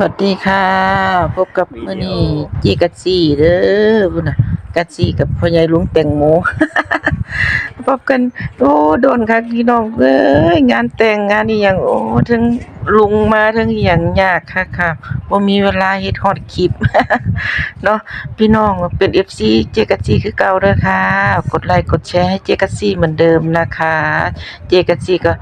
วัสดีค่ะ พบกับมื้อนี้จีกัดซี่เด้อพุ่นน่ะกัดซี่กับพ่อใหญ่ลุงแตงโมพบกันโอ้โดนคักพี่น้องเอ้ยงานแต่งงานอีหยังโอ้ทั้งลุงมาทั้งอีหยังยากคักค่ะบ่มีเวลาเฮ็ดฮอดคลิปเนาะพี่น้องเป็น FC เจกัดซี่คือเก่าเด้อค่ะ กดไลค์กดแชร์ให้เจกัดซี่เหมือนเดิมนะคะ เจกัดซี่ก็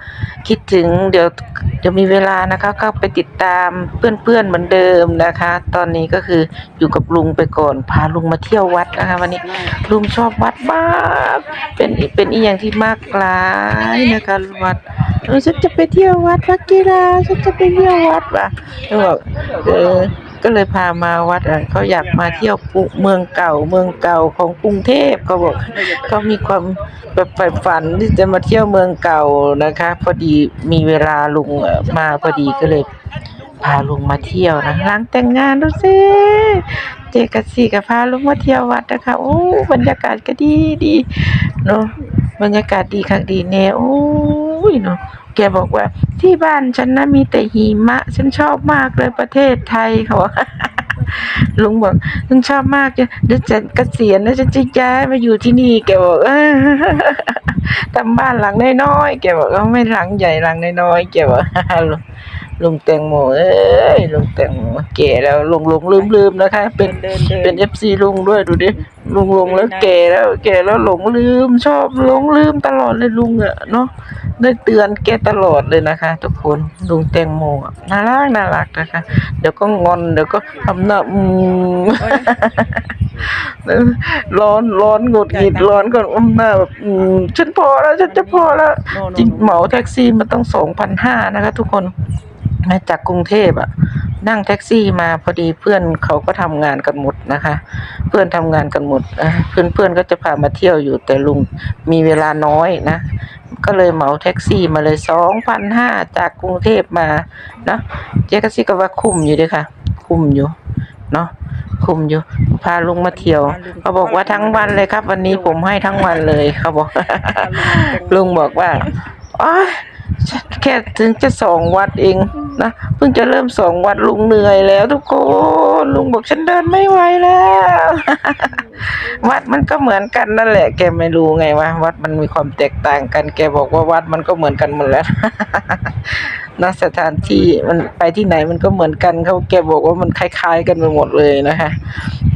คิดถึงเดี๋ยวเดี๋ยวมีเวลานะคะก็ไปติดตามเพื่อนๆเหมือนเดิมนะคะ ตอนนี้ก็คืออยู่กับลุงไปก่อนพาลุงมาเที่ยววัดนะคะ วันนี้ลุงชอบวัดมากเป็นเป็นอีอย่างที่มากหลายนะคะวัดฉันจะไปเที่ยววัดพักกีฬาฉันจะไปเที่ยววัดว่ะแล้วบอกเออ ก็เลยพามาวัดอะเขาอยากมาเที่ยวปุเมืองเก่าเมืองเก่าของกรุงเทพเขาบอกเขามีความแบบใฝ่ฝันที่จะมาเที่ยวเมืองเก่านะคะ พอดีมีเวลาลุงมาพอดีก็เลยพาลุงมาเที่ยวนะหลังแต่งงานดูสิเจกับสีกับพาลุงมาเที่ยววัดนะคะ โอ้บรรยากาศก็ดีดีเนาะบรรยากาศดีคักดีแน่โอ้ยเนาะ แกบอกว่า ที่บ้านฉันนะมีแต่หิมะ ฉันชอบมากเลยประเทศไทยเขาลุงบอกฉันชอบมากจะเดี๋ยวจะเกษียณแล้วฉันจะย้ายมาอยู่ที่นี่แกบอกเออทำบ้านหลังน้อยๆแกบอกว่าไม่หลังใหญ่หลังน้อยๆแกบอกลุงลุงแตงโมเอ้ยลุงแตงโมแก่แล้วลุงลุงลืมลืมนะคะ เป็นเดินเดิน เป็นเอฟซีลุงด้วยดูดิลุงลุงแล้วแก่แล้วแก่แล้วหลงลืมชอบหลงลืมตลอดเลยลุงอะเนาะได้เตือนแกตลอดเลยนะคะ ทุกคนลุงแตงโมอะน่ารักน่ารักนะคะ เดี๋ยวก็งอนเดี๋ยวก็ทำหน้าอืมร้อนร้อนหงุดหงิดร้อนก่อนอุ้มหน้าแบบอืมฉันพอแล้วฉันจะพอแล้วโน่นๆจริงเหมาแท็กซี่มันต้องสองพันห้านะคะ ทุกคนมา จากกรุงเทพอะนั่งแท็กซี่มาพอดีเพื่อนเขาก็ทำงานกันหมดนะคะ เพื่อนทำงานกันหมดเพื่อนเพื่อนๆก็จะพามาเที่ยวอยู่แต่ลุงมีเวลาน้อยนะ ก็เลยเหมาแท็กซี่มาเลยสองพันห้าจากกรุงเทพมาเนาะเจ๊กซี่ก็ว่าคุ้มอยู่ด้วยค่ะ คุ้มอยู่เนาะคุ้มอยู่พาลุงมาเที่ยวเขาบอกว่าทั้งวันเลยครับ วันนี้ผมให้ทั้งวันเลยเขาบอก ลุงบอกว่าอ๋อแค่ถึงจะสองวัดเอง นะเพิ่งจะเริ่มสองวัดลุงเหนื่อยแล้วทุกคนลุงบอกฉันเดินไม่ไหวแล้ว วัดมันก็เหมือนกันนั่นแหละ แกไม่รู้ไงว่าวัดมันมีความแตกต่างกัน แกบอกว่าวัดมันก็เหมือนกันหมดแล้วนะสถานที่มันไปที่ไหนมันก็เหมือนกันเขาแกบอกว่ามันคล้ายๆ กันไปหมดเลยนะคะ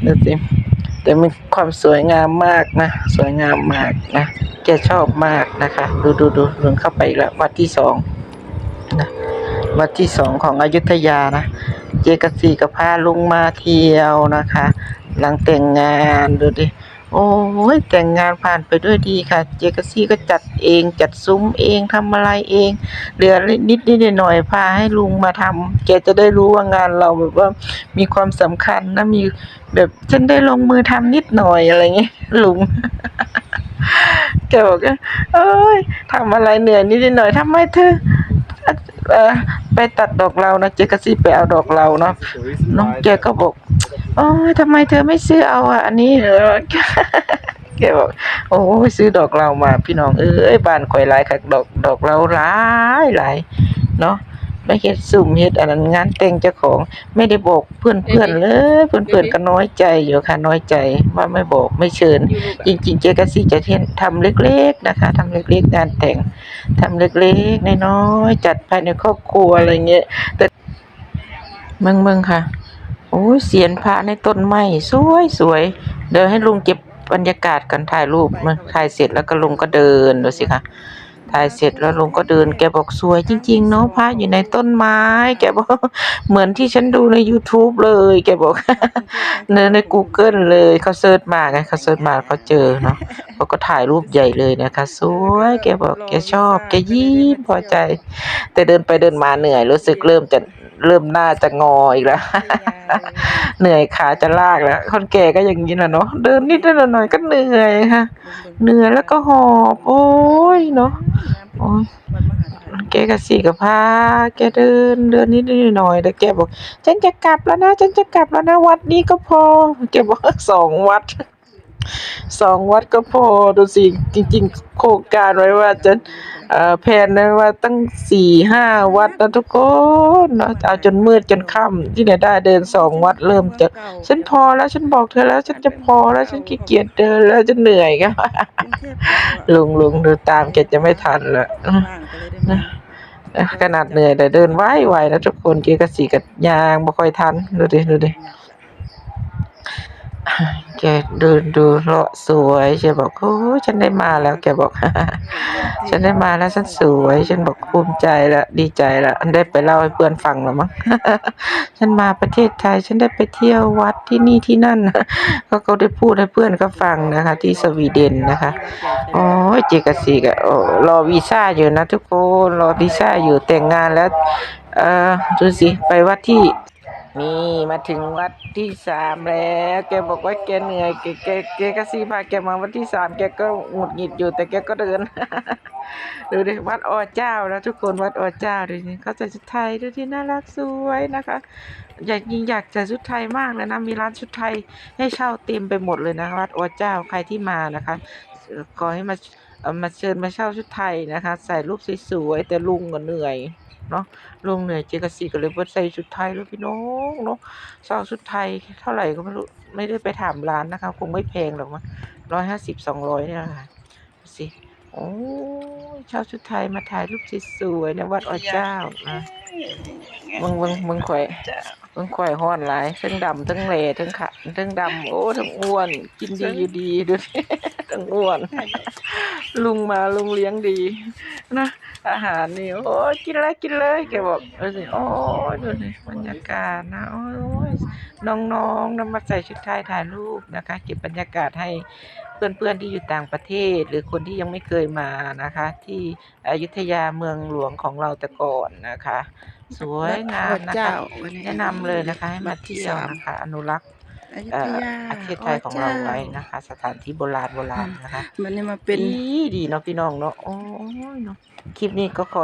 ดูสิแต่มีความสวยงามมากนะ สวยงามมากนะแกชอบมากนะคะ ดูดูดูลุงเข้าไปแล้ววัดที่สอง วัดที่สองของอยุธยานะ เจกสีกับพาลุงมาเที่ยวนะคะ หลังแต่งงานดูดิโอ้ยแต่งงานผ่านไปด้วยดีค่ะ เจกซี่ก็จัดเองจัดซุ้มเองทำอะไรเองเหลือนิดนิดหน่อยพาให้ลุงมาทำแกจะได้รู้ว่างานเราแบบว่ามีความสำคัญนะมีแบบฉันได้ลงมือทำนิดหน่อยอะไรเงี้ยลุงแกบอกว่าเอ้ยทำอะไรเหนื่อยนิดหน่อยทำไมเธอเออ ไปตัดดอกเรานะเจ๊กซี่ไปเอาดอกเราเนาะน้องแกก็บอกโอ้ยทำไมเธอไม่ซื้อเอาอะอันนี้เหรอแกบอกโอ้ยซื้อดอกเรามา พี่น้องเอ้ยบ้านข่อยหลายคักดอกดอกเราหลายหลายเนาะ ไม่เฮ็ดสุ่มเฮ็ดอันนั้นงานแต่งเจ้าของไม่ได้บอกเพื่อนเพื่อนๆเลยเพื่อนเพื่อนๆก็น้อยใจอยู่ค่ะน้อยใจว่าไม่บอกไม่เชิญ จริง ๆ เจกซี่จะเทนทำเล็ก ๆนะคะทำเล็กๆงานแต่งทำเล็กๆน้อยๆจัดภายในครอบครัวอะไรเงี้ยแต่เมืองเมืองค่ะโอ้ยเสียนพระในต้นไม้สวยสวยๆเดี๋ยวให้ลุงเก็บบรรยากาศกันถ่ายรูปมาถ่ายเสร็จแล้วก็ลุงก็เดินดูสิคะ ถ่ายเสร็จแล้วลุงก็เดินแกบอกสวยจริง ๆ เนาะพระอยู่ในต้นไม้ แกบอกเหมือนที่ฉันดูใน YouTube เลย แกบอกเนใน Google เลยเขาเซิร์ชมาไงเขาเซิร์ชมาเขาเจอเนาะเขาก็ถ่ายรูปใหญ่เลยนะคะ สวยแกบอกแกชอบ แกยิ้มพอใจ แต่เดินไปเดินมาเหนื่อยรู้สึกเริ่มจะ เริ่มหน้าจะงออีกแล้ว เหนื่อยขาจะลากแล้ว คนแก่ก็อย่างนี้นะเนาะ เดินนิดๆหน่อยๆก็เหนื่อยค่ะ เหนื่อยแล้วก็หอบ โอ้ยเนาะ โอ้ยแกก็สีกับพาแกเดินเดินนิดๆหน่อยๆแต่แกบอก ฉันจะกลับแล้วนะ ฉันจะกลับแล้วนะ วัดนี้ก็พอ แกบอกสองวัด สองวัดก็พอดูสิ จริง ๆ โครงการไว้ว่าจะเอ่อแผนไว้ว่าตั้งสี่ห้าวัดนะทุกคนเนาะเอาจนมืดจนค่ำที่ไหนได้เดินสองวัดเริ่มจะฉันพอแล้วฉันบอกเธอแล้วฉันจะพอแล้วฉันขี้เกียจเดินแล้วจะเหนื่อยก็กรุงเทพเก่าอะลุงลุงดูตามแกจะไม่ทันละว่างก็เลยได้มาเอ้อขนาดเหนื่อยแต่เดินไหวไหวนะทุกคนเกียกสีกับยางบ่ค่อยทันดูดิดูดิ แกเดินดูเลาะสวยแกบอกโอ้ฉันได้มาแล้วแกบอก ฉันได้มาแล้วฉันสวย ฉันบอกภูมิใจล้วดีใจล้วอันได้ไปเล่าให้เพื่อนฟังแล้วมั้งฉันมาประเทศไทย ฉันได้ไปเที่ยววัดที่นี่ที่นั่นเขาก็ได้พูดให้เพื่อนเขาฟังนะคะ ที่สวีเดนนะคะโอ้ยเจกสิกะรอวีซ่าอยู่นะทุกคนรอวีซ่าอยู่แต่งงานแล้ว เออดูสิไปวัดที่ นี่มาถึงวัดที่สามแล้วแกบอกว่าแกเหนื่อยแกแกแกก็ซีพาแกมาวัดที่สามแกก็หงุดหงิดอยู่แต่แกก็เดิน ดูดิวัดอเจ้านะทุกคนวัดอเจ้าดูสิเขาใส่ชุดไทยดูที่น่ารักสวยนะคะ อยากยิงอยากใส่ชุดไทยมากเลยนะมีร้านชุดไทยให้เช่าเต็มไปหมดเลยนะวัดอเจ้าใครที่มานะคะขอให้มา เอ่อมาเชิญมาเช่าชุดไทยนะคะ ใส่รูปสวยๆแต่ลุงก็เหนื่อยเนาะลุงเหนื่อยเจกสีก็เลยว่าใส่ชุดไทยแล้วพี่น้องเนาะเช่าชุดไทยเท่าไหร่ก็ไม่รู้ไม่ได้ไปถามร้านนะคะ คงไม่แพงหรอกมั้งร้อยห้าสิบสองร้อยเนี่ยค่ะดูสิโอ้ยชาวชุดไทยมาถ่ายรูปสวยๆในวัดอเจ้านะมึงมึงมึงข่อย มึงข่อยห้อนหลายทั้งดำทั้งเหล่ทั้งขะทั้งดำโอ้ทั้งอ้วน กินดีอยู่ดีดูสิทั้งอ้วน ลุงมาลุงเลี้ยงดีนะอาหารนี่โอ้กินเลยกินเลยแกบอกเออสิโอ้ดูสิบรรยากาศนะโอ้ยน้องๆนำมาใส่ชุดไทยถ่ายรูปนะคะ เก็บบรรยากาศให้เพื่อนๆที่อยู่ต่างประเทศ หรือคนที่ยังไม่เคยมานะคะ ที่อยุธยาเมืองหลวงของเราแต่ก่อนนะคะ สวยงามนะคะแนะนำเลยนะคะให้มาเที่ยวนะคะอนุรักษ์อยุเอ่ธอยาประเทศไทยของเราไว้นะคะ สถานที่โบราณโบราณนะคะมันนี่มาเป็นดีดีเนาะพี่น้องเนาะโอ้ยเนาะคลิปนี้ก็ขอ